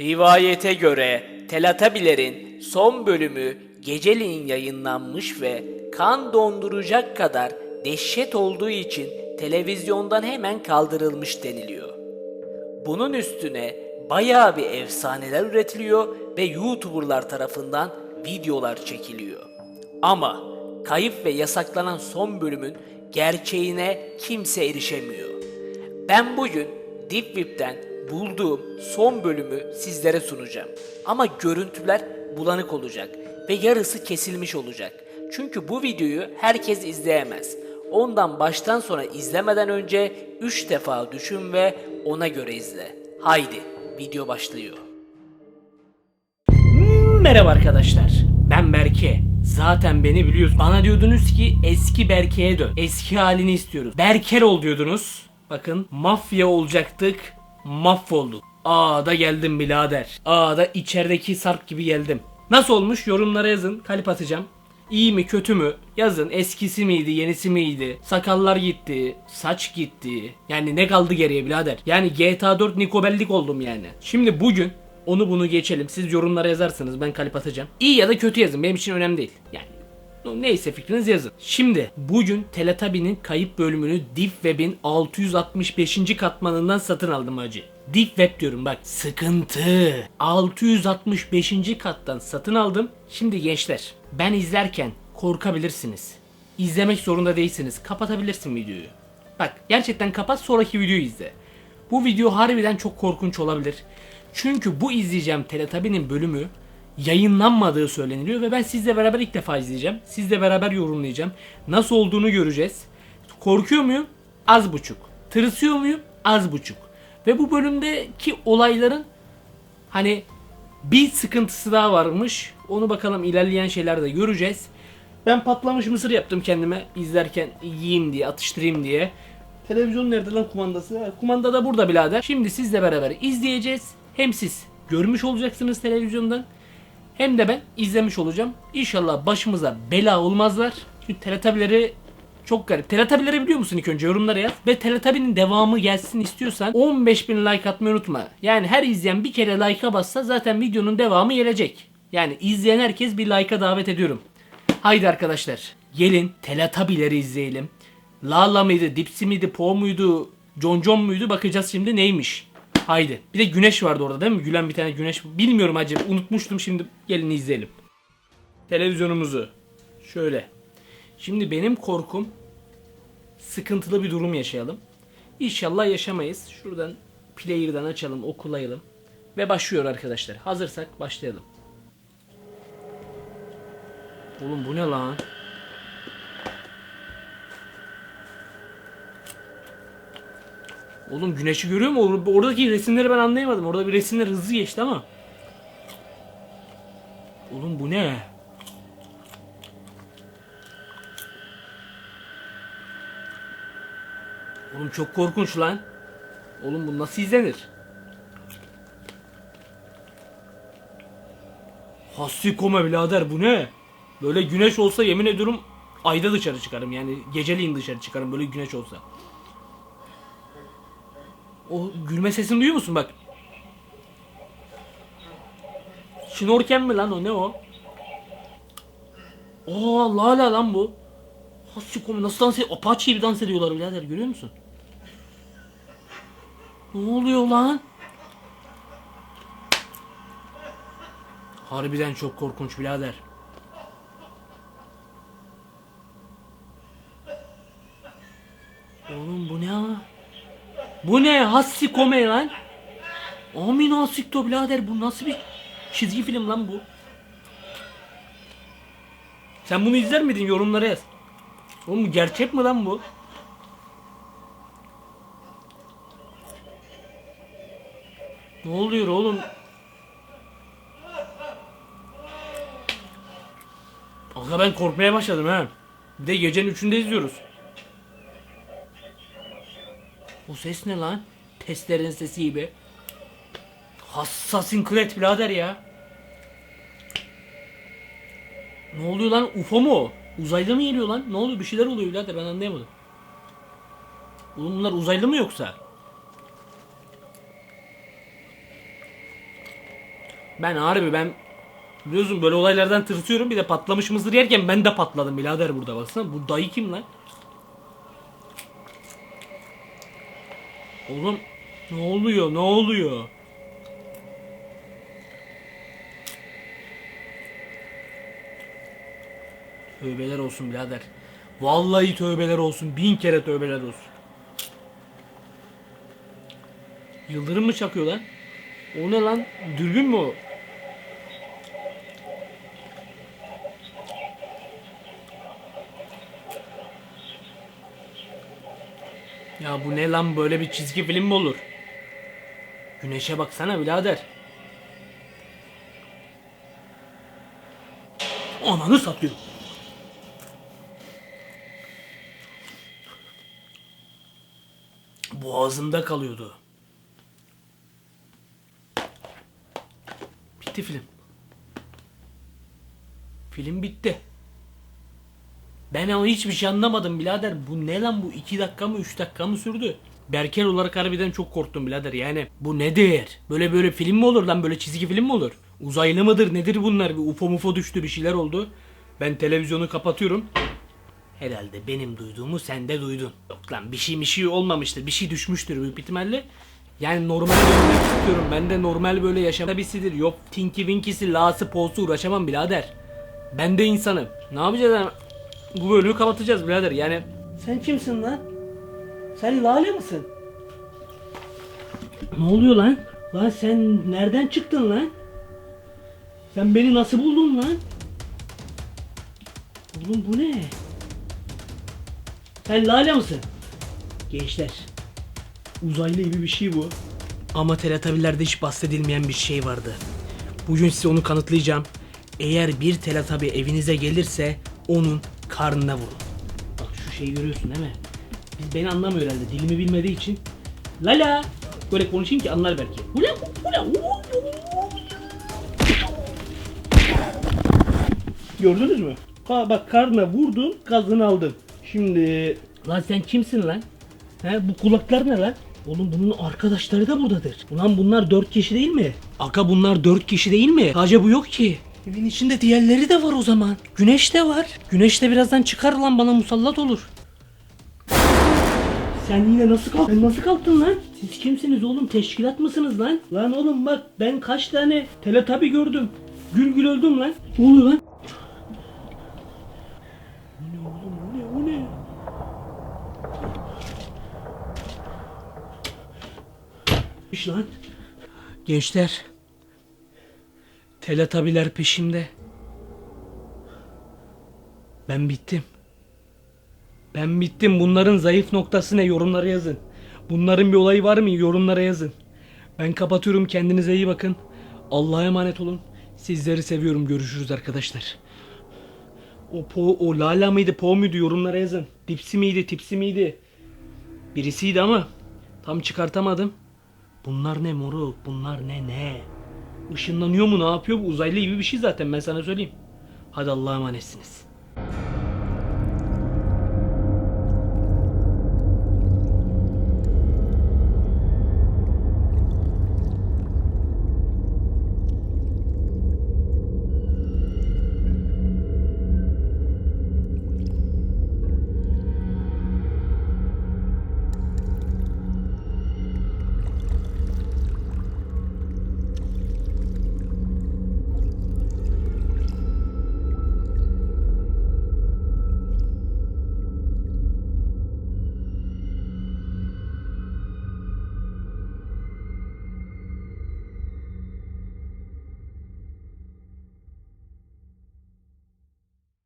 Rivayete göre Telatabilerin son bölümü geceliğin yayınlanmış ve kan donduracak kadar dehşet olduğu için televizyondan hemen kaldırılmış deniliyor. Bunun üstüne bayağı bir efsaneler üretiliyor ve YouTuber'lar tarafından videolar çekiliyor. Ama kayıp ve yasaklanan son bölümün gerçeğine kimse erişemiyor. Ben bugün Deep Web'den bulduğum son bölümü sizlere sunacağım. Ama görüntüler bulanık olacak ve yarısı kesilmiş olacak. Çünkü bu videoyu herkes izleyemez. Ondan baştan sona izlemeden önce 3 defa düşün ve ona göre izle. Haydi video başlıyor. Merhaba arkadaşlar. Ben Berke. Zaten beni biliyorsunuz. Bana diyordunuz ki eski Berke'ye dön. Eski halini istiyoruz. Berker ol diyordunuz. Bakın mafya olacaktık. Mahvolduk. Aa da geldim birader. Aa da içerideki sarp gibi geldim. Nasıl olmuş yorumlara yazın. Kalp atacağım. İyi mi kötü mü? Yazın eskisi miydi yenisi miydi? Sakallar gitti. Saç gitti. Yani ne kaldı geriye birader? Yani GTA 4 Nikobellik oldum yani. Şimdi bugün onu bunu geçelim. Siz yorumlara yazarsınız ben kalp atacağım. İyi ya da kötü yazın benim için önemli değil. Yani Neyse fikriniz yazın. Şimdi bugün Teletubby'nin kayıp bölümünü Deep Web'in 665. katmanından satın aldım hacı. Deep Web diyorum bak. Sıkıntı. 665. kattan satın aldım. Şimdi gençler ben izlerken korkabilirsiniz. İzlemek zorunda değilsiniz. Kapatabilirsin videoyu. Bak gerçekten kapat sonraki videoyu izle. Bu video harbiden çok korkunç olabilir. Çünkü bu izleyeceğim Teletubby'nin bölümü yayınlanmadığı söyleniliyor ve ben sizle beraber ilk defa izleyeceğim. Sizle beraber yorumlayacağım. Nasıl olduğunu göreceğiz. Korkuyor muyum? Az buçuk. Tırsıyor muyum? Az buçuk. Ve bu bölümdeki olayların hani bir sıkıntısı daha varmış. Onu bakalım ilerleyen şeylerde göreceğiz. Ben patlamış mısır yaptım kendime izlerken yiyeyim diye, atıştırayım diye. Televizyon nerede lan kumandası? Kumanda da burada birader. Şimdi sizle beraber izleyeceğiz. Hem siz görmüş olacaksınız televizyondan. Hem de ben izlemiş olacağım. İnşallah başımıza bela olmazlar. Çünkü teletabileri çok garip. Teletabileri biliyor musun ilk önce yorumlara yaz. Ve Teletubby'nin devamı gelsin istiyorsan 15.000 like atmayı unutma. Yani her izleyen bir kere like'a bassa zaten videonun devamı gelecek. Yani izleyen herkes bir like'a davet ediyorum. Haydi arkadaşlar gelin Teletabileri izleyelim. Lala mıydı, Dipsi miydi, Po muydu, John muydu bakacağız şimdi neymiş. Haydi. Bir de güneş vardı orada değil mi? Gülen bir tane güneş. Bilmiyorum hacı. Unutmuştum şimdi. Gelin izleyelim. Televizyonumuzu. Şöyle. Şimdi benim korkum sıkıntılı bir durum yaşayalım. İnşallah yaşamayız. Şuradan player'dan açalım, okulayalım. Ve başlıyor arkadaşlar. Hazırsak başlayalım. Oğlum bu ne lan? Oğlum güneşi görüyor mu? Or- Oradaki resimleri ben anlayamadım. Orada bir resimler hızlı geçti ama. Oğlum bu ne? Oğlum çok korkunç lan. Oğlum bu nasıl izlenir? Hassi koma birader bu ne? Böyle güneş olsa yemin ediyorum ayda dışarı çıkarım yani geceliğin dışarı çıkarım böyle güneş olsa. O gülme sesini duyuyor musun bak? Şnorken mi lan o ne o? Aa Lala lan bu. Hasiko nasıl dans ediyor? Apache gibi dans ediyorlar birader görüyor musun? Ne oluyor lan? Harbiden çok korkunç birader. Oğlum bu? Bu ne? Hassi kome lan. Amin asikto birader bu nasıl bir çizgi film lan bu? Sen bunu izler miydin yorumlara yaz. Oğlum gerçek mi lan bu? Ne oluyor oğlum? Aga ben korkmaya başladım ha. Bir de gecenin üçünde izliyoruz. O ses ne lan? Testlerin sesi gibi. Hassasın Creed birader ya. Ne oluyor lan? UFO mu? Uzaylı mı geliyor lan? Ne oluyor? Bir şeyler oluyor birader ben anlayamadım. Oğlum bunlar uzaylı mı yoksa? Ben harbi ben biliyorsun böyle olaylardan tırsıyorum. Bir de patlamış mısır yerken ben de patladım birader burada baksana. Bu dayı kim lan? Oğlum ne oluyor ne oluyor? Tövbeler olsun birader. Vallahi tövbeler olsun. Bin kere tövbeler olsun. Yıldırım mı çakıyor lan? O ne lan? Dürbün mü o? Ya bu ne lan böyle bir çizgi film mi olur? Güneşe baksana birader. Ananı satıyor. Boğazımda kalıyordu. Bitti film. Film bitti. Ben ama hiçbir şey anlamadım birader. Bu ne lan bu 2 dakika mı 3 dakika mı sürdü? Berker olarak harbiden çok korktum birader yani. Bu nedir? Böyle böyle film mi olur lan? Böyle çizgi film mi olur? Uzaylı mıdır? Nedir bunlar? Bir UFO mufo düştü bir şeyler oldu. Ben televizyonu kapatıyorum. Herhalde benim duyduğumu sen de duydun. Yok lan bir şey bir şey olmamıştır. Bir şey düşmüştür büyük ihtimalle. Yani normal dönmek istiyorum. Ben de normal böyle yaşam tabisidir. Yok tinky winky'si, la'sı, po'su uğraşamam birader. Ben de insanım. Ne yapacağız lan? Bu bölümü kapatacağız birader. Yani sen kimsin lan? Sen Lale mısın? Ne oluyor lan? Lan sen nereden çıktın lan? Sen beni nasıl buldun lan? Oğlum bu ne? Sen Lale mısın? Gençler. Uzaylı gibi bir şey bu. Ama teletabilerde hiç bahsedilmeyen bir şey vardı. Bugün size onu kanıtlayacağım. Eğer bir teletabi evinize gelirse onun karnına vurun. Bak şu şeyi görüyorsun değil mi? Biz beni anlamıyor herhalde. Dilimi bilmediği için. Lala. Böyle konuşayım ki anlar belki. Ula, ula, Gördünüz mü? Ha, bak karnına vurdum, gazını aldım. Şimdi... Lan sen kimsin lan? He, bu kulaklar ne lan? Oğlum bunun arkadaşları da buradadır. Ulan bunlar dört kişi değil mi? Aka bunlar dört kişi değil mi? Sadece bu yok ki. Evin içinde diğerleri de var o zaman. Güneş de var. Güneş de birazdan çıkar lan bana musallat olur. Sen yine nasıl kalktın? Nasıl kalktın lan? Siz kimsiniz oğlum? Teşkilat mısınız lan? Lan oğlum bak ben kaç tane teletabi gördüm. Gül gül öldüm lan. Ne oluyor lan? O ne oğlum o ne o ne? İş lan. Gençler. Teletabiler peşimde. Ben bittim. Ben bittim. Bunların zayıf noktası ne? Yorumlara yazın. Bunların bir olayı var mı? Yorumlara yazın. Ben kapatıyorum. Kendinize iyi bakın. Allah'a emanet olun. Sizleri seviyorum. Görüşürüz arkadaşlar. O po, o Lala mıydı, Po muydu? Yorumlara yazın. Dipsi miydi, tipsi miydi? Birisiydi ama tam çıkartamadım. Bunlar ne moruk? Bunlar ne ne? Işınlanıyor mu? Ne yapıyor? Bu uzaylı gibi bir şey zaten ben sana söyleyeyim. Hadi Allah'a emanetsiniz.